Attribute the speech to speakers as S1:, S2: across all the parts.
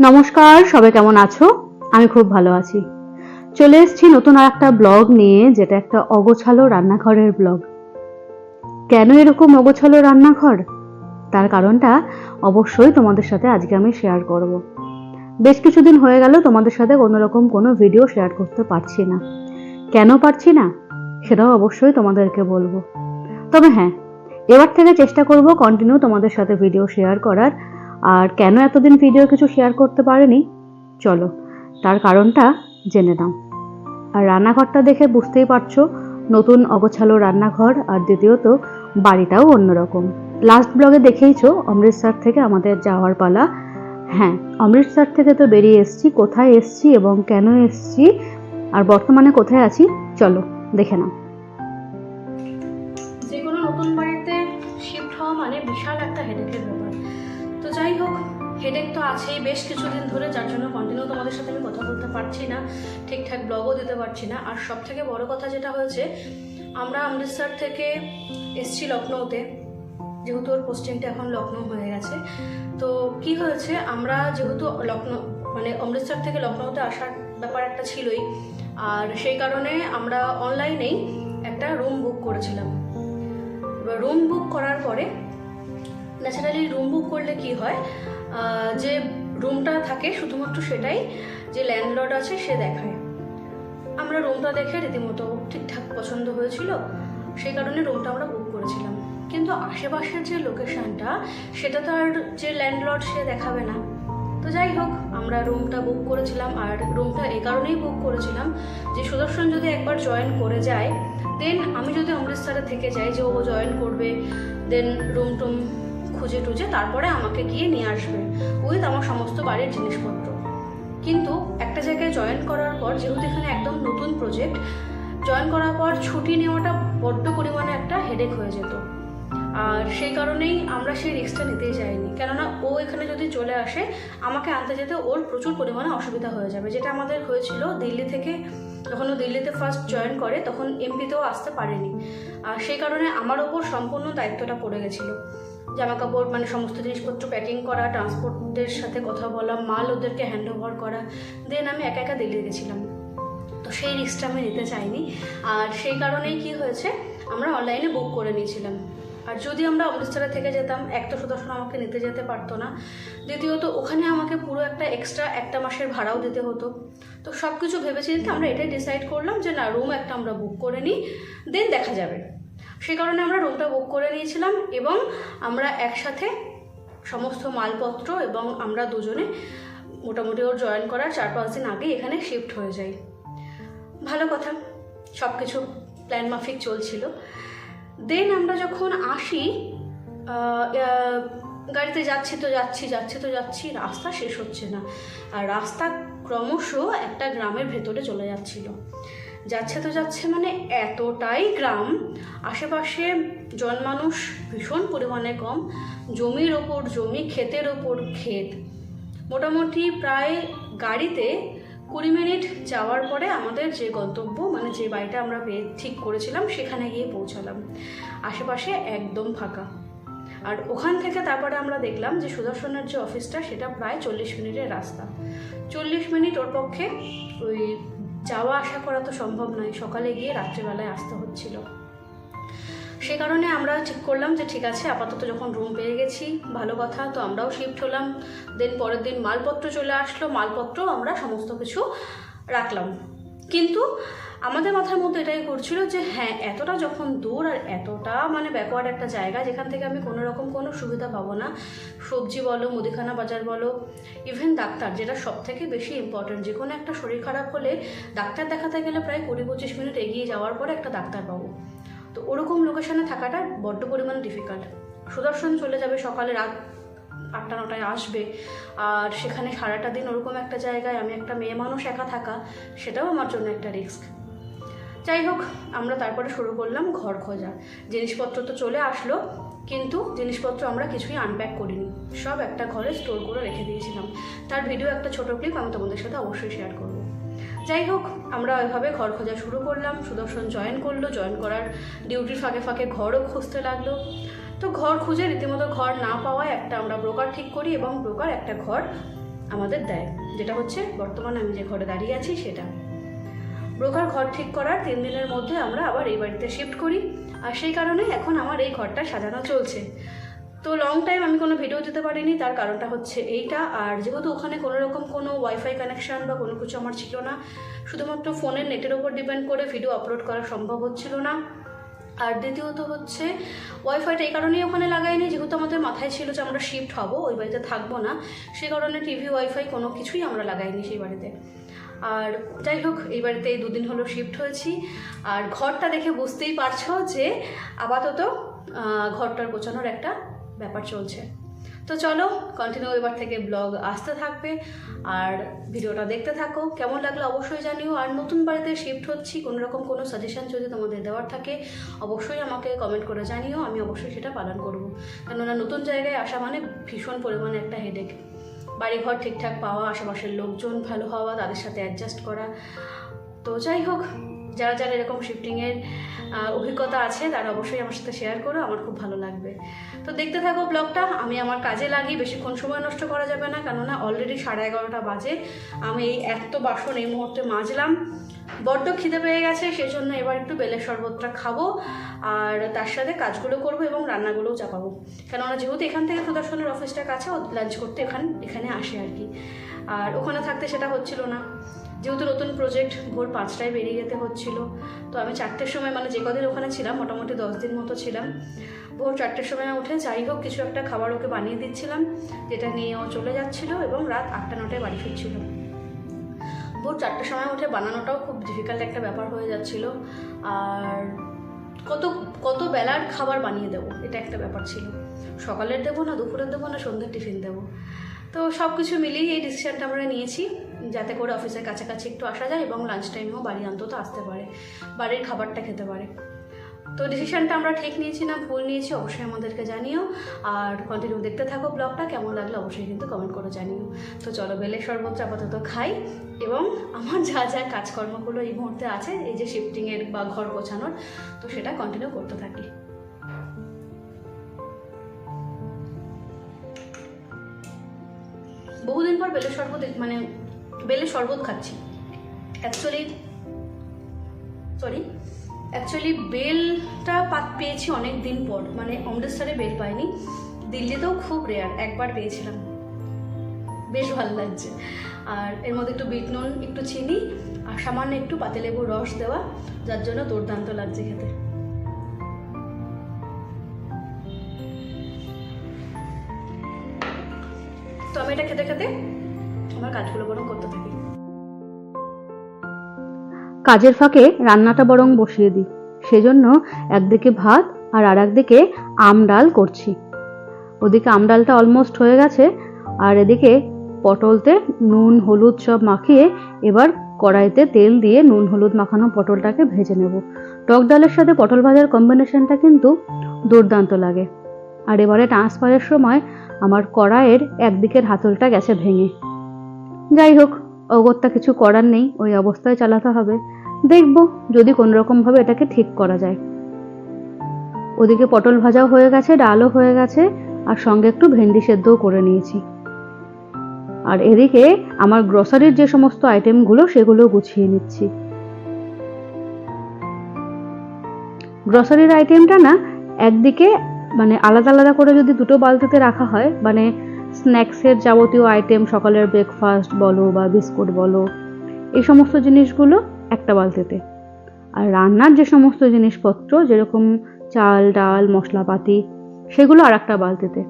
S1: নমস্কার, সবাই কেমন আছো? আমি খুব ভালো আছি। চলে এসেছি নতুন আর একটা ব্লগ নিয়ে, যেটা একটা অগোছালো রান্নাঘরের ব্লগ। কেন এরকম অগোছালো রান্নাঘর? তার কারণটা অবশ্যই তোমাদের সাথে আজকে আমি শেয়ার করব। বেশ কিছুদিন হয়ে গেল তোমাদের সাথে কোনো রকম কোনো ভিডিও শেয়ার করতে পারছি না। কেন পারছি না? সেটাও অবশ্যই তোমাদেরকে বলব। তবে হ্যাঁ এবার থেকে চেষ্টা করব কন্টিনিউ তোমাদের সাথে ভিডিও শেয়ার করার আর কেন এতদিন ভিডিও কিছু শেয়ার করতে পারেনি? চলো, তার কারণটা জেনে নাও। আর রান্নাঘরটা দেখে বুঝতেই পারছ, নতুন অগোছালো রান্নাঘর আর দ্বিতীয়ত বাড়িটাও অন্যরকম। লাস্ট ব্লগে দেখেইছো অমৃতসর থেকে আমাদের যাওয়ার পালা? হ্যাঁ অমৃতসর থেকে তো বেরিয়ে এসেছি, কোথায় এসেছি এবং কেন এসেছি আর বর্তমানে কোথায় আছি? চলো, দেখে নাও।
S2: যে কোনো নতুন বাড়িতে শিফট হওয়া মানে বিশাল একটা হেডেকের ব্যাপার। যাই হোক হেডেক তো আছেই, বেশ কিছুদিন ধরে, যার জন্য কন্টিনিউ তোমাদের সাথে আমি কথা বলতে পারছি না, ঠিকঠাক ব্লগও দিতে পারছি না। আর সব থেকে বড় কথা যেটা হয়েছে, আমরা অমৃতসর থেকে এসছি লখনৌতে, যেহেতু ওর পোস্টিংটা এখন লখনৌ হয়ে গেছে। তো কি হয়েছে, আমরা যেহেতু লখনৌ মানে অমৃতসর থেকে লখনৌতে আসার ব্যাপার একটা ছিলই, আর সেই কারণে আমরা অনলাইনেই একটা রুম বুক করেছিলাম। এবার রুম বুক করার পরে ন্যাচারালি রুম বুক করলে কি হয়? যে রুমটা থাকে, শুধুমাত্র সেটাই যে ল্যান্ডলর্ড আছে, সে দেখায়। আমরা রুমটা দেখে রীতিমতো ঠিকঠাক পছন্দ হয়েছিল, সেই কারণে রুমটা আমরা বুক করেছিলাম। কিন্তু আশেপাশের যে লোকেশনটা সেটা তো আর যে ল্যান্ডলর্ড সে দেখাবে না। তো যাই হোক, আমরা রুমটা বুক করেছিলাম, আর রুমটা এই কারণেই বুক করেছিলাম যে সুদর্শন যদি একবার জয়েন করে যায় দেন আমি যদি অমৃতসরে থেকে যাই যে ও জয়েন করবে দেন রুম টুম খুঁজে টুজে তারপরে আমাকে গিয়ে নিয়ে আসবে উইথ আমার সমস্ত বাড়ির জিনিসপত্র। কিন্তু একটা জায়গায় জয়েন করার পর, যেহেতু এখানে একদম নতুন প্রজেক্ট জয়েন করার পর ছুটি নেওয়াটা বড্ড পরিমাণে একটা হেডেক হয়ে যেত। আর সেই কারণেই আমরা সেই রিক্সটা নিতেই যাইনি। কেননা ও এখানে যদি চলে আসে, আমাকে আনতে যেতে ওর প্রচুর পরিমাণে অসুবিধা হয়ে যাবে। যেটা আমাদের হয়েছিল দিল্লি থেকে যখন ও দিল্লিতে ফার্স্ট জয়েন করে, তখন এমপিতেও আসতে পারেনি। আর সেই কারণে আমার ওপর সম্পূর্ণ দায়িত্বটা পড়ে গেছিল। জামা কাপড় মানে সমস্ত জিনিসপত্র প্যাকিং করা ট্রান্সপোর্টের সাথে কথা বলা, মাল ওদেরকে হ্যান্ড ওভার করা দেন আমি একা একা দিল্লি গেছিলাম তো সেই রিস্কটা আমি নিতে চাইনি। আর সেই কারণেই কি হয়েছে, আমরা অনলাইনে বুক করে নিয়েছিলাম। আর যদি আমরা অমৃতসরে থেকে যেতাম, এক তো সুদর্শন আমাকে নিতে যেতে পারতো না। দ্বিতীয়ত, ওখানে আমাকে পুরো একটা এক্সট্রা একটা মাসের ভাড়াও দিতে হতো। তো সব কিছু ভেবে চিন্তে আমরা এটাই ডিসাইড করলাম যে না রুম একটা আমরা বুক করে নিই দেন দেখা যাবে। সেই কারণে আমরা রুমটা বুক করে নিয়েছিলাম এবং আমরা একসাথে সমস্ত মালপত্র এবং আমরা দুজনে মোটামুটি ওর জয়েন করার চার পাঁচ দিন আগে এখানে শিফট হয়ে যাই। ভালো কথা সব কিছু প্ল্যান মাফিক চলছিল। দেন আমরা যখন আসি গাড়িতে যাচ্ছি তো যাচ্ছি যাচ্ছি তো যাচ্ছি, রাস্তা শেষ হচ্ছে না। আর রাস্তা ক্রমশ একটা গ্রামের ভেতরে চলে যাচ্ছিল। যাচ্ছে তো যাচ্ছে মানে এতটাই গ্রাম। আশেপাশে জনমানুষ ভীষণ পরিমাণে কম। জমির ওপর জমি, ক্ষেতের ওপর ক্ষেত। মোটামুটি প্রায় গাড়িতে কুড়ি মিনিট যাওয়ার পরে আমাদের যে গন্তব্য মানে যে বাড়িটা আমরা ঠিক করেছিলাম, সেখানে গিয়ে পৌঁছালাম। আশেপাশে একদম ফাঁকা। আর ওখান থেকে তারপরে আমরা দেখলাম যে সুদর্শনের যে অফিসটা, সেটা প্রায় চল্লিশ মিনিটের রাস্তা। চল্লিশ মিনিট ওর পক্ষে ওই যাওয়া আসা করা তো সম্ভব নয়। সকালে গিয়ে রাত্রিবেলায় আসতে হচ্ছিল। সে কারণে আমরা ঠিক করলাম যে, ঠিক আছে, আপাতত যখন রুম পেয়ে গেছি, ভালো কথা, তো আমরাও শিফট হলাম। দেন পরের দিন মালপত্র চলে আসলো। মালপত্র আমরা সমস্ত কিছু রাখলাম। কিন্তু আমাদের মাথার মধ্যে এটাই করছিল যে হ্যাঁ এতটা যখন দূর আর এতটা মানে ব্যাকওয়ার্ড একটা জায়গা যেখান থেকে আমি কোনো রকম কোনো সুবিধা পাবো না, সবজি বলো, মুদিখানা বাজার বলো ইভেন ডাক্তার, যেটা সব থেকে বেশি ইম্পর্টেন্ট যে কোনো একটা শরীর খারাপ হলে ডাক্তার দেখাতে গেলে প্রায় কুড়ি পঁচিশ মিনিট এগিয়ে যাওয়ার পরে একটা ডাক্তার পাবো। তো ওরকম লোকেশনে থাকাটা বড্ড পরিমাণে ডিফিকাল্ট সুদর্শন চলে যাবে সকালে রাত আটটা, নটায় আসবে, আর সেখানে সারাটা দিন ওরকম একটা জায়গায় আমি একটা মেয়ে মানুষ একা থাকা, সেটাও আমার জন্য একটা রিস্ক যাই হোক, আমরা তারপরে শুরু করলাম ঘর খোঁজা। জিনিসপত্র তো চলে আসলো, কিন্তু জিনিসপত্র আমরা কিছুই আনপ্যাক করিনি। সব একটা ঘরে স্টোর করে রেখে দিয়েছিলাম। তার ভিডিও একটা ছোট ক্লিপ আমি তোমাদের সাথে অবশ্যই শেয়ার করব। যাই হোক, আমরা ওইভাবে ঘর খোঁজা শুরু করলাম, সুদর্শন জয়েন করল জয়েন করার ডিউটির ফাঁকে ফাঁকে ঘরও খুঁজতে লাগল। তো ঘর খুঁজে রীতিমতো ঘর না পাওয়ায় একটা আমরা ব্রোকার ঠিক করি এবং ব্রোকার একটা ঘর আমাদের দেয়, যেটা হচ্ছে বর্তমানে আমি যে ঘরে দাঁড়িয়ে আছি সেটা। ব্রোকার ঘর ঠিক করার তিন দিনের মধ্যে আমরা আবার এই বাড়িতে শিফট করি। আর সেই কারণে এখন আমার এই ঘরটা সাজানো চলছে। তো লং টাইম আমি কোনো ভিডিও দিতে পারিনি, তার কারণটা হচ্ছে এইটা। আর যেহেতু ওখানে কোনো রকম কোনো ওয়াইফাই কানেকশন বা কোনো কিছু আমার ছিল না, শুধুমাত্র ফোনের নেটের ওপর ডিপেন্ড করে ভিডিও আপলোড করা সম্ভব হচ্ছিল না। আর দ্বিতীয়ত হচ্ছে ওয়াইফাইটা এই কারণেই ওখানে লাগাইনি, যেহেতু আমাদের মাথায় ছিল যে আমরা শিফট হব, ওই বাড়িতে থাকব না। সেই কারণে টিভি ওয়াইফাই কোনো কিছুই আমরা লাগাইনি সেই বাড়িতে। আর যাই হোক, এই বাড়িতে দুদিন হলো শিফট হয়েছি। আর ঘরটা দেখে বুঝতেই পারছ যে আপাতত ঘরটার গোছানোর একটা ব্যাপার চলছে। তো চলো কন্টিনিউ এবার থেকে ব্লগ আসতে থাকবে। আর ভিডিওটা দেখতে থাকো। কেমন লাগল অবশ্যই জানিও। আর নতুন বাড়িতে শিফট হচ্ছি, কোনো রকম কোনো সাজেশন যদি তোমাদের দেওয়ার থাকে, অবশ্যই আমাকে কমেন্ট করে জানিও। আমি অবশ্যই সেটা পালন করব। কেননা নতুন জায়গায় আসা মানে ভীষণ পরিমাণে একটা হেডেক বাড়িঘর ঠিকঠাক পাওয়া আশেপাশের লোকজন ভালো হওয়া তাদের সাথে অ্যাডজাস্ট করা। তো যাই হোক যারা যারা এরকম শিফটিংয়ের অভিজ্ঞতা আছে, তারা অবশ্যই আমার সাথে শেয়ার করো, আমার খুব ভালো লাগবে। তো দেখতে থাকো ব্লগটা আমি আমার কাজে লাগি, বেশিক্ষণ সময় নষ্ট করা যাবে না, কেননা অলরেডি সাড়ে এগারোটা বাজে। আমি এই এত বাসন এই মুহূর্তে মাজলাম, বড্ড খিদে পেয়ে গেছে, সেজন্য এবার একটু বেলের শরবতটা খাব, আর তার সাথে কাজগুলো করব এবং রান্নাগুলোও চাপাবো। কেননা যেহেতু এখান থেকে সুদর্শনের অফিসটা কাছে লাঞ্চ করতে এখানে এখানে আসে আর কি। আর ওখানে থাকতে সেটা হচ্ছিল না। যেহেতু নতুন প্রজেক্ট ভোর পাঁচটায় বেরিয়ে যেতে হচ্ছিল, তো আমি চারটের সময় মানে যে কদিন ওখানে ছিলাম, মোটামুটি দশ দিন মতো ছিলাম। ভোর চারটের সময় উঠে যাই হোক, কিছু একটা খাবার ওকে বানিয়ে দিচ্ছিলাম, যেটা নিয়ে ও চলে যাচ্ছিল এবং রাত আটটা নটায় বাড়ি ফিরছিল। ভোর চারটের সময় উঠে বানানোটাও খুব ডিফিকাল্ট একটা ব্যাপার হয়ে যাচ্ছিল। আর কত কত বেলার খাবার বানিয়ে দেবো, এটা একটা ব্যাপার ছিল। সকালের দেবো না, দুপুরের দেবো না, সন্ধ্যের টিফিন দেবো। তো সব কিছু মিলিয়ে এই ডিসিশানটা আমরা নিয়েছি। যাতে করে অফিসের কাছাকাছি একটু আসা যায় এবং লাঞ্চ টাইমেও বাড়ি অন্তত আসতে পারে, বাড়ির খাবারটা খেতে পারে। তো ডিসিশানটা আমরা ঠিক নিয়েছি না, ভুল নিয়েছি অবশ্যই আমাদেরকে জানিও। আর কন্টিনিউ দেখতে থাকো ব্লগটা কেমন লাগল অবশ্যই কিন্তু কমেন্ট করে জানিও। তো চলো বেলের শরবত আপাতত খাই এবং আমার যা যা কাজকর্মগুলো এই মুহূর্তে আছে, এই যে শিফটিংয়ের বা ঘর গোছানোর, তো সেটা কন্টিনিউ করতে থাকি। বহুদিন পর বেলের শরবত মানে বেলের শরবত খাচ্ছি। অ্যাকচুয়ালি সরি অ্যাকচুয়ালি বেলটা পাত পেয়েছি অনেক দিন পর মানে অমৃতসরে বেল পাইনি। দিল্লিতেও খুব রেয়ার একবার পেয়েছিলাম। বেশ ভালো লাগছে। আর এর মধ্যে একটু বিট নুন, একটু চিনি, আর সামান্য একটু পাতিলেবুর রস দেওয়া, যার জন্য দুর্দান্ত লাগছে খেতে। তো আমি এটা খেতে খেতে কাজগুলো বরং করতে থাকি।
S1: কাজের ফাঁকে রান্নাটা বরং বসিয়ে দিই। সেজন্য একদিকে ভাত আর আর একদিকে আম ডাল করছি। ওদিকে আম ডালটা অলমোস্ট হয়ে গেছে আর এদিকে পটলতে নুন, হলুদ সব মাখিয়ে এবার কড়াইতে তেল দিয়ে নুন, হলুদ মাখানো পটলটাকে ভেজে নেব। টক ডালের সাথে পটল ভাজার কম্বিনেশনটা কিন্তু দুর্দান্ত লাগে। আর এবারে ট্রান্সফারের সময় আমার কড়াইয়ের একদিকের হাতলটা গেছে ভেঙে। যাই হোক অগত্যা কিছু করার নেই, ওই অবস্থায় চালাতে হবে। দেখব যদি কোনো রকমভাবে এটাকে ঠিক করা যায়। ওদিকে পটল ভাজাও হয়ে গেছে, ডালও হয়ে গেছে, আর সঙ্গে একটু ভেন্ডি সেদ্ধও করে নিয়েছি। আর এদিকে আমার গ্রসারির যে সমস্ত আইটেমগুলো, সেগুলো গুছিয়ে নিচ্ছি। গ্রসারির আইটেমটা না, একদিকে মানে আলাদা আলাদা করে যদি দুটো বালতিতে রাখা হয় মানে স্ন্যাক্সের যাবতীয় আইটেম সকালের ব্রেকফাস্ট বলো বা বিস্কুট বলো, এই সমস্ত জিনিসগুলো একটা বালতিতে। আর রান্নার যে সমস্ত জিনিসপত্র, যেরকম চাল, ডাল, মশলাপাতি, সেগুলো আর একটা বালতিতে।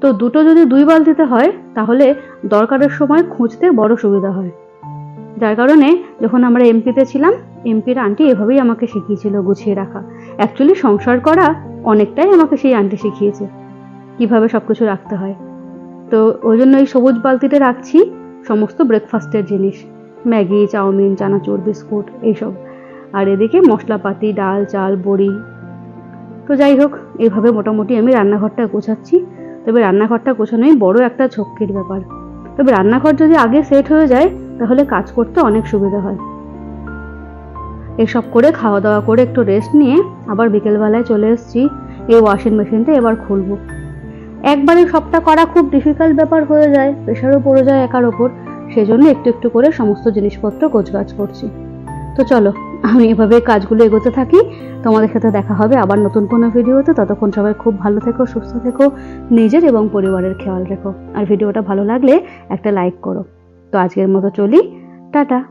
S1: তো দুটো যদি দুই বালতিতে হয়, তাহলে দরকারের সময় খুঁজতে বড় সুবিধা হয়। যার কারণে যখন আমরা এমপিতে ছিলাম, এমপির আন্টি এভাবেই আমাকে শিখিয়েছিল গুছিয়ে রাখা। অ্যাকচুয়ালি সংসার করা অনেকটাই আমাকে সেই আন্টি শিখিয়েছে, কীভাবে সব কিছু রাখতে হয়। তো ওই জন্য এই সবুজ বালতিতে রাখছি সমস্ত ব্রেকফাস্টের জিনিস। ম্যাগি, চাউমিন, চানাচুর, বিস্কুট, এইসব। আর এদিকে মশলাপাতি, ডাল, চাল, বড়ি। তো যাই হোক এইভাবে মোটামুটি আমি রান্নাঘরটা গোছাচ্ছি। তবে রান্নাঘরটা গোছানোই বড় একটা ঝক্কির ব্যাপার। তবে রান্নাঘর যদি আগে সেট হয়ে যায়, তাহলে কাজ করতে অনেক সুবিধা হয়। এসব করে খাওয়া দাওয়া করে একটু রেস্ট নিয়ে আবার বিকেলবেলায় চলে এসেছি। এই ওয়াশিং মেশিনটা এবার খুলবো। একবারে সবটা করা খুব ডিফিকাল্ট ব্যাপার হয়ে যায়, প্রেশারও পড়ে যায় একার ওপর। সেজন্য একটু একটু করে সমস্ত জিনিসপত্র গোছগাছ করছি। তো চলো, আমি এভাবে কাজগুলো এগোতে থাকি। তোমাদের সাথে দেখা হবে আবার নতুন কোনো ভিডিওতে। ততক্ষণ সবাই খুব ভালো থেকো, সুস্থ থেকো, নিজের এবং পরিবারের খেয়াল রেখো। আর ভিডিওটা ভালো লাগলে একটা লাইক করো। তো আজকের মতো চলি, টাটা।